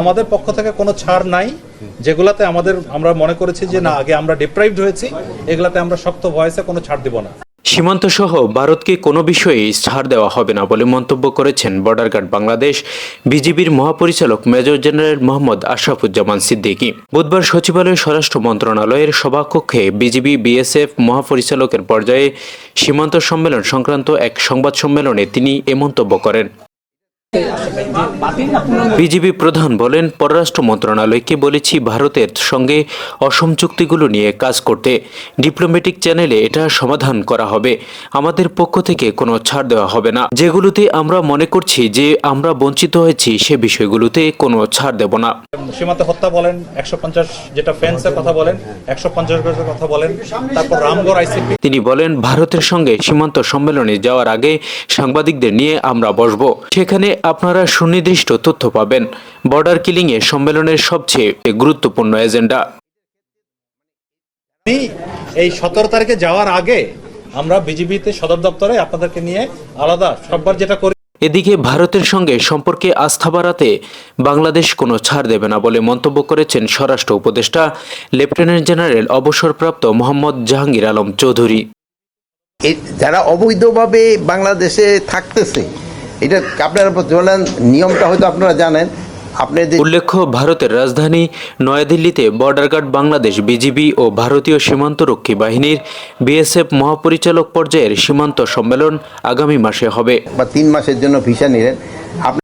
আমাদের পক্ষ থেকে কোনো ছাড় নাই, যেগুলাতে আমাদের, আমরা মনে করেছি যে না, আগে আমরা ডিপ্রাইভড হয়েছি, এগুলাতে আমরা শক্ত ভয়েসে কোনো ছাড় দিব না। সীমান্ত সহ ভারতকে কোনো বিষয়েই ছাড় দেওয়া হবে না বলে মন্তব্য করেছেন বর্ডার গার্ড বাংলাদেশ বিজিবির মহাপরিচালক মেজর জেনারেল মোহাম্মদ আশরাফুজ্জামান সিদ্দিকী। বুধবার সচিবালয় স্বরাষ্ট্র মন্ত্রণালয়ের সভাকক্ষে বিজিবি বিএসএফ মহাপরিচালকের পর্যায়ে সীমান্ত সম্মেলন সংক্রান্ত এক সংবাদ সম্মেলনে তিনি এ মন্তব্য করেন। বিজিবি প্রধান বলেন পররাষ্ট্র মন্ত্রণালয়কে বলেছি ভারতের সঙ্গে অসম চুক্তিগুলো নিয়ে কাজ করতে। ডিপ্লোম্যাটিক চ্যানেলে এটা সমাধান করা হবে। আমাদের পক্ষ থেকে কোনো ছাড় দেওয়া হবে না। যেগুলোতে আমরা মনে করছি যে আমরা বঞ্চিত হয়েছি সে বিষয়গুলোতে কোনো ছাড় দেব না। সীমাতে হত্যা বলেন একশো পঞ্চাশ যেটা ফেন্সের কথা বলেন একশো পঞ্চাশ কথা বলেন তারপর রামগড় আইসিপি তিনি বলেন ভারতের সঙ্গে সীমান্ত সম্মেলনে যাওয়ার আগে সাংবাদিকদের নিয়ে আমরা বসব। সেখানে আপনারা সুনির্দিষ্ট তথ্য পাবেন। বর্ডার কিলিং এ সম্মেলনের সবচেয়ে গুরুত্বপূর্ণ এজেন্ডা। আমি এই সতেরো তারিখে যাওয়ার আগে আমরা বিজিবিতে সদর দপ্তরে আপনাদেরকে নিয়ে আলাদা সববার যেটা করি এদিকে ভারতের সঙ্গে সম্পর্কে আস্থা বাড়াতে বাংলাদেশ কোনো ছাড় দেবে না বলে মন্তব্য করেছেন স্বরাষ্ট্র উপদেষ্টা লেফটেন্যান্ট জেনারেল অবসরপ্রাপ্ত মোহাম্মদ জাহাঙ্গীর আলম চৌধুরী। যারা অবৈধভাবে বাংলাদেশে থাকতেছে এটা আপনারা বলেন নিয়মটা হয়তো আপনারা জানেন। উল্লেখ্য ভারতের রাজধানী নয়াদিল্লিতে বর্ডার গার্ড বাংলাদেশ বিজিবি ও ভারতীয় সীমান্তরক্ষী বাহিনীর বিএসএফ মহাপরিচালক পর্যায়ের সীমান্ত সম্মেলন আগামী মাসে হবে। বা তিন মাসের জন্য ভিসা নিলেন। আপনি